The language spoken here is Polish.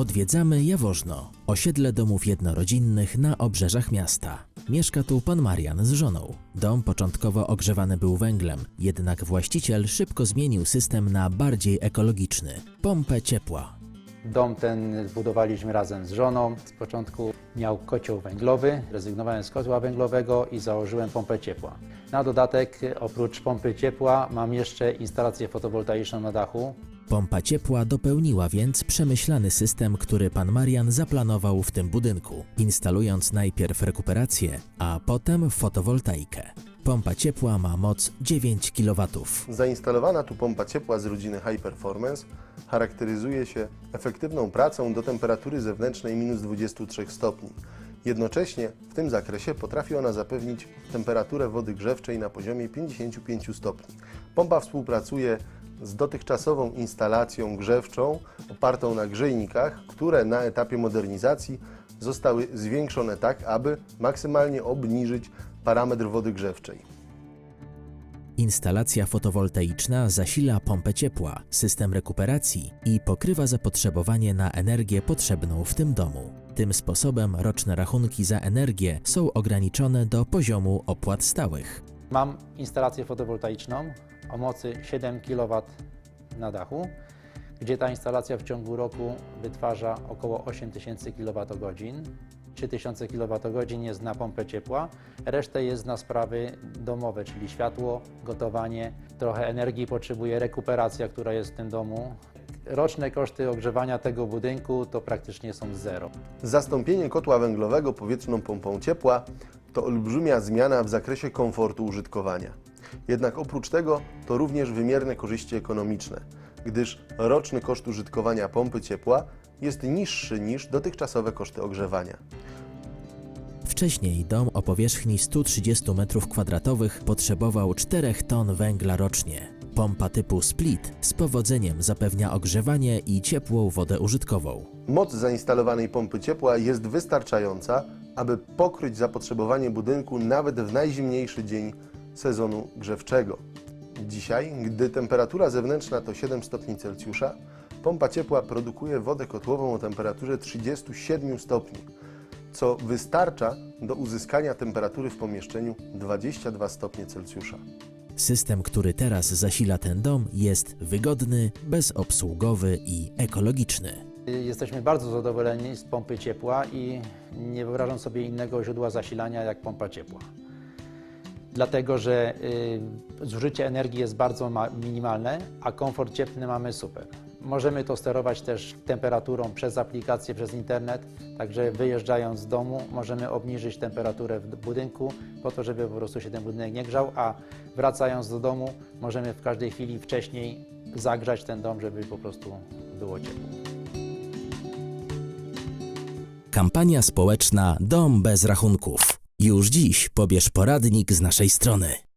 Odwiedzamy Jaworzno, osiedle domów jednorodzinnych na obrzeżach miasta. Mieszka tu pan Marian z żoną. Dom początkowo ogrzewany był węglem, jednak właściciel szybko zmienił system na bardziej ekologiczny pompę ciepła. Dom ten zbudowaliśmy razem z żoną. Z początku miał kocioł węglowy, rezygnowałem z kotła węglowego i założyłem pompę ciepła. Na dodatek, oprócz pompy ciepła, mam jeszcze instalację fotowoltaiczną na dachu. Pompa ciepła dopełniła więc przemyślany system, który pan Marian zaplanował w tym budynku, instalując najpierw rekuperację, a potem fotowoltaikę. Pompa ciepła ma moc 9 kW. Zainstalowana tu pompa ciepła z rodziny High Performance charakteryzuje się efektywną pracą do temperatury zewnętrznej minus 23 stopni. Jednocześnie w tym zakresie potrafi ona zapewnić temperaturę wody grzewczej na poziomie 55 stopni. Pompa współpracuje z dotychczasową instalacją grzewczą opartą na grzejnikach, które na etapie modernizacji zostały zwiększone tak, aby maksymalnie obniżyć parametr wody grzewczej. Instalacja fotowoltaiczna zasila pompę ciepła, system rekuperacji i pokrywa zapotrzebowanie na energię potrzebną w tym domu. Tym sposobem roczne rachunki za energię są ograniczone do poziomu opłat stałych. Mam instalację fotowoltaiczną o mocy 7 kW na dachu, gdzie ta instalacja w ciągu roku wytwarza około 8000 kWh. 3000 kWh jest na pompę ciepła, resztę jest na sprawy domowe, czyli światło, gotowanie. Trochę energii potrzebuje rekuperacja, która jest w tym domu. Roczne koszty ogrzewania tego budynku to praktycznie są zero. Zastąpienie kotła węglowego powietrzną pompą ciepła to olbrzymia zmiana w zakresie komfortu użytkowania. Jednak oprócz tego to również wymierne korzyści ekonomiczne, gdyż roczny koszt użytkowania pompy ciepła jest niższy niż dotychczasowe koszty ogrzewania. Wcześniej dom o powierzchni 130 m2 potrzebował 4 ton węgla rocznie. Pompa typu split z powodzeniem zapewnia ogrzewanie i ciepłą wodę użytkową. Moc zainstalowanej pompy ciepła jest wystarczająca, aby pokryć zapotrzebowanie budynku nawet w najzimniejszy dzień sezonu grzewczego. Dzisiaj, gdy temperatura zewnętrzna to 7 stopni Celsjusza, pompa ciepła produkuje wodę kotłową o temperaturze 37 stopni, co wystarcza do uzyskania temperatury w pomieszczeniu 22 stopnie Celsjusza. System, który teraz zasila ten dom, jest wygodny, bezobsługowy i ekologiczny. Jesteśmy bardzo zadowoleni z pompy ciepła i nie wyobrażam sobie innego źródła zasilania jak pompa ciepła. Dlatego, że y, zużycie energii jest bardzo ma- minimalne, a komfort cieplny mamy super. Możemy to sterować też temperaturą przez aplikację, przez internet, także wyjeżdżając z domu możemy obniżyć temperaturę w budynku po to, żeby po prostu się ten budynek nie grzał, a wracając do domu możemy w każdej chwili wcześniej zagrzać ten dom, żeby po prostu było ciepło. Kampania społeczna Dom bez rachunków. Już dziś pobierz poradnik z naszej strony.